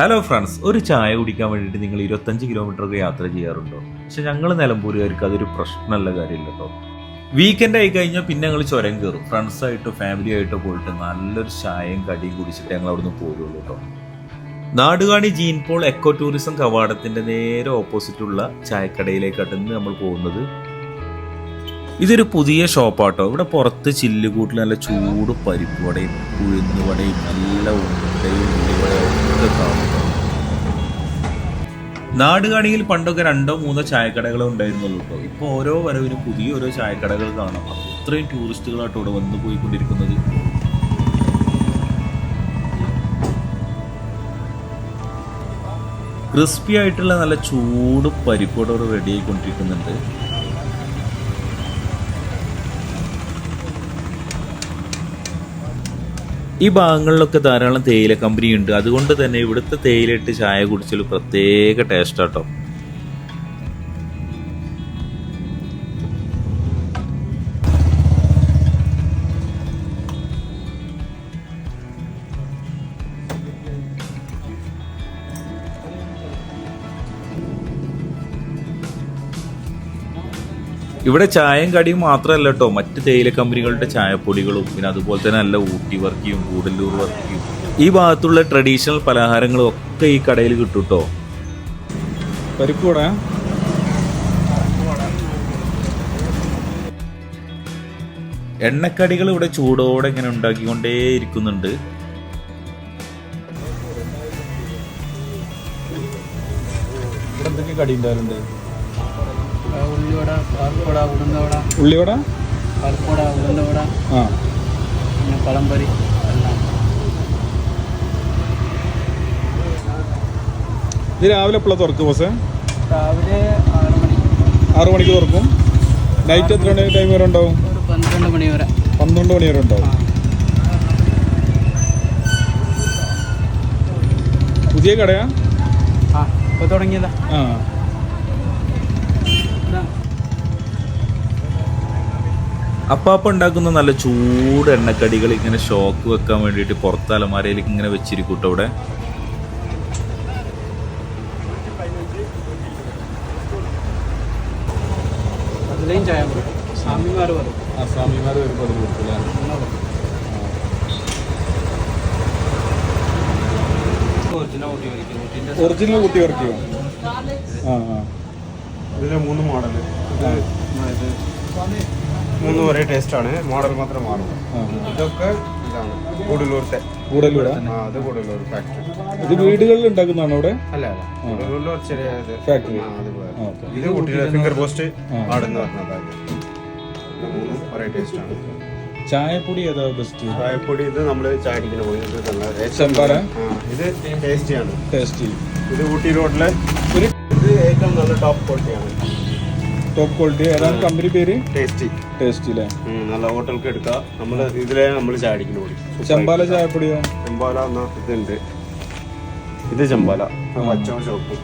Hello friends ഒരു ചായ കുടിക്കാൻ വേണ്ടിയിട്ട് നിങ്ങൾ ഇരുപത്തഞ്ച് കിലോമീറ്റർ ഒക്കെ യാത്ര ചെയ്യാറുണ്ടോ? പക്ഷെ ഞങ്ങൾ നിലമ്പൂരുകാർക്ക് അതൊരു പ്രശ്നമല്ല കാര്യമില്ല കേട്ടോ വീക്കെൻഡ് ആയി കഴിഞ്ഞാൽ പിന്നെ ഞങ്ങൾ ചുരം കയറും. ഫ്രണ്ട്സായിട്ടോ ഫാമിലി ആയിട്ടോ പോയിട്ട് നല്ലൊരു ചായയും കടിയും കുടിച്ചിട്ട് ഞങ്ങൾ അവിടുന്ന് പോരുള്ളൂ കേട്ടോ Nadukani gene pool eco tourism കവാടത്തിന്റെ നേരെ ഓപ്പോസിറ്റുള്ള ചായക്കടയിലേക്കാട്ടെന്ന് നമ്മൾ പോകുന്നത്. ഇതൊരു പുതിയ ഷോപ്പാട്ടോ. ഇവിടെ പുറത്ത് ചില്ലുകൂട്ടിൽ നല്ല ചൂട് പരിപ്പ് വടയും ഉഴുന്നുവടയും നല്ല ഉണ്ടയും ഒക്കെ കാണും. നാടുകാണിയിൽ പണ്ടൊക്കെ രണ്ടോ മൂന്നോ ചായക്കടകളെ ഉണ്ടായിരുന്നുള്ളൂ കേട്ടോ ഇപ്പോൾ ഓരോ വരവിനും പുതിയ ഓരോ ചായക്കടകൾ കാണാം. അത്രയും ടൂറിസ്റ്റുകളാട്ടോ ഇവിടെ വന്നു പോയിക്കൊണ്ടിരിക്കുന്നത്. ക്രിസ്പി ആയിട്ടുള്ള നല്ല ചൂട് പരിപ്പോടെ റെഡി ആയിക്കൊണ്ടിരിക്കുന്നുണ്ട്. ഈ ഭാഗങ്ങളിലൊക്കെ ധാരാളം തേയില കമ്പനിയുണ്ട്. അതുകൊണ്ട് തന്നെ ഇവിടുത്തെ തേയിലയിട്ട് ചായ കുടിച്ചാൽ പ്രത്യേക ടേസ്റ്റ് ആട്ടോ ഇവിടെ ചായയും കടിയും മാത്രമല്ല കേട്ടോ മറ്റ് തേയില കമ്പനികളുടെ ചായപ്പൊടികളും പിന്നെ അതുപോലെ തന്നെ നല്ല ഊട്ടി വർക്കിയും കൂടല്ലൂർ വർക്കിയും ഈ ഭാഗത്തുള്ള ട്രഡീഷണൽ പലഹാരങ്ങളും ഒക്കെ ഈ കടയിൽ കിട്ടും കേട്ടോ പരിപ്പൂട എണ്ണക്കടികൾ ഇവിടെ ചൂടോടെ ഇങ്ങനെ ഉണ്ടാക്കിക്കൊണ്ടേ ഇരിക്കുന്നുണ്ട്. ഇവിടെ എന്തൊക്കെ കടി ഉണ്ടാവലുണ്ട്? ഉള്ളിവട? ഉഴുന്നവട ഉഴുന്നവട. ആ. പിന്നെ പഴംപൊരി. എല്ലാം ഇത് രാവിലെ എപ്പോഴാണ് തുറക്കും ബസ്? രാവിലെ ആറ് മണി. ആറു മണിക്ക് തുറക്കും. നൈറ്റ് എത്ര മണി ടൈം വരെ ഉണ്ടാവും? പന്ത്രണ്ട് മണി വരെ. പന്ത്രണ്ട് മണി വരെ ഉണ്ടാവും. പുതിയ കടയാ? ആ ഇപ്പോൾ തുടങ്ങിയതാ. ആ. അപ്പാപ്പ ഉണ്ടാക്കുന്ന നല്ല ചൂട് എണ്ണക്കടികൾ ഇങ്ങനെ ഷോക്ക് വെക്കാൻ വേണ്ടിയിട്ട് പുറത്ത് അലമാരയിലേക്ക് ഇങ്ങനെ വെച്ചിരിക്കൂട്ടോ അവിടെ. ഒറിജിനൽ കുട്ടി വർക്കിയോ ആ ആ. ഇതിന് മൂന്ന് ഇത്. മൂന്നും ഒരേ ടേസ്റ്റ് ആണ്. മോഡൽ മാത്രം മാറും. ഇതൊക്കെ ഇതാണ്. കൂടലൂർത്തെ. അത് കൂടലൂർ ഫാക്ടറി ഇത് വീടുകളിൽ ഉണ്ടാക്കുന്നതാണ് അവിടെ? അല്ല അല്ല. കൂടലൂരിൽ ഒരു ചെറിയ ഇത്. ഫാക്ടറി ഇത് കുട്ടിയുടെ ഫിംഗർ പോസ്റ്റ് ആ. ആടെന്ന് പറഞ്ഞത് ഇത്. മൂന്നും ഒരേ ടേസ്റ്റ് ആണ്. ചായപ്പൊടി ഏതാ ബെസ്റ്റ് ചായപ്പൊടി ഇത് നമ്മൾ ചായ പോയി ചെമ്പാല? ഇത് ടേസ്റ്റിയാണ് ടേസ്റ്റ് ഇത് ഊട്ടി റോഡിലെ ഒരു ഇത് ഏറ്റവും നല്ല ടോപ്പ് ക്വാളിറ്റിയാണ് ടോപ്പ് ക്വാളിറ്റി ഏതാണ് കമ്പനി പേര്? ടേസ്റ്റി ടേസ്റ്റി അല്ലേ നല്ല ഹോട്ടലിലേക്ക് എടുക്കാം നമ്മൾ ഇതിലെ നമ്മൾ ചാടിക്കുന്നു ചെമ്പാല ചായപ്പൊടിയോ? ചെമ്പാല എന്ന ഇതുണ്ട്. ഇത് ചെമ്പാല. പച്ചവും ചുവപ്പും.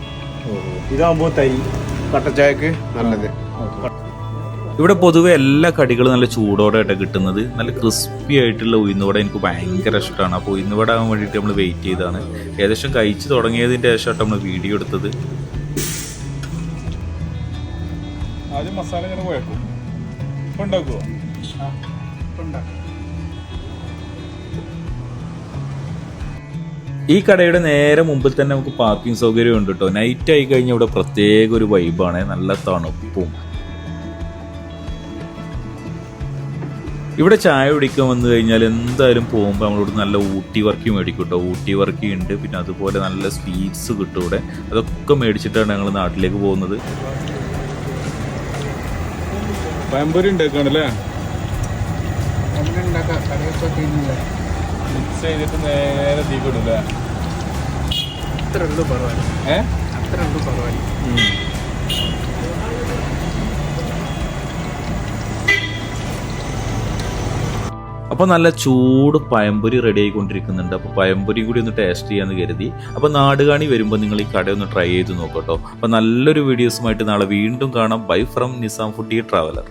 ഇതാകുമ്പോൾ തരി കട്ടച്ചായക്ക് നല്ലത്. ഇവിടെ പൊതുവെ എല്ലാ കടികളും നല്ല ചൂടോടെ ആയിട്ട് കിട്ടുന്നത്. നല്ല ക്രിസ്പി ആയിട്ടുള്ള ഉഴുന്നുവട എനിക്ക് ഭയങ്കര ഇഷ്ടമാണ്. അപ്പോൾ ഉഴുന്നുവട ആകാൻ വേണ്ടിയിട്ട് നമ്മൾ വെയിറ്റ് ചെയ്താണ് ഏകദേശം കഴിച്ച് തുടങ്ങിയതിന്റെ ശേഷമായിട്ട് നമ്മൾ വീഡിയോ എടുത്തത്. ആദ്യം മസാല ഇങ്ങനെ കുഴക്കും ഇപ്പൊ ഉണ്ടാക്കുക ഈ കടയുടെ നേരെ മുമ്പിൽ തന്നെ നമുക്ക് പാർക്കിംഗ് സൗകര്യം ഉണ്ട് കേട്ടോ നൈറ്റ് ആയി കഴിഞ്ഞാൽ ഇവിടെ പ്രത്യേക ഒരു വൈബാണ് നല്ല തണുപ്പും. ഇവിടെ ചായ കുടിക്കാൻ വന്നു കഴിഞ്ഞാൽ എന്തായാലും പോകുമ്പോൾ നമ്മളിവിടെ നല്ല ഊട്ടി വർക്കി മേടിക്കും കേട്ടോ. ഊട്ടി വർക്കി ഉണ്ട്. പിന്നെ അതുപോലെ നല്ല സ്വീറ്റ്സ് കിട്ടും ഇവിടെ. അതൊക്കെ മേടിച്ചിട്ടാണ് ഞങ്ങൾ നാട്ടിലേക്ക് പോകുന്നത്. പഴംപൊരി ഉണ്ടാക്കണല്ലേ? മിക്സ് ചെയ്തിട്ട് നേരെ തീ കൊടുല്ലേ അത്ര ഉള്ളു പരവായില്ല ഏ? അത്ര ഉള്ളു പരവായില്ല അപ്പോൾ നല്ല ചൂട് പഴംപൊരി റെഡി ആയിക്കൊണ്ടിരിക്കുന്നുണ്ട്. അപ്പോൾ പഴംപൊരി കൂടി ഒന്ന് ടേസ്റ്റ് ചെയ്യാന്ന് കരുതി. അപ്പോൾ നാടുകാണി വരുമ്പോൾ നിങ്ങൾ ഈ കട ഒന്ന് ട്രൈ ചെയ്ത് നോക്കട്ടോ. അപ്പോൾ നല്ലൊരു വീഡിയോസുമായിട്ട് നാളെ വീണ്ടും കാണാം. Bye from Nizam foodie traveller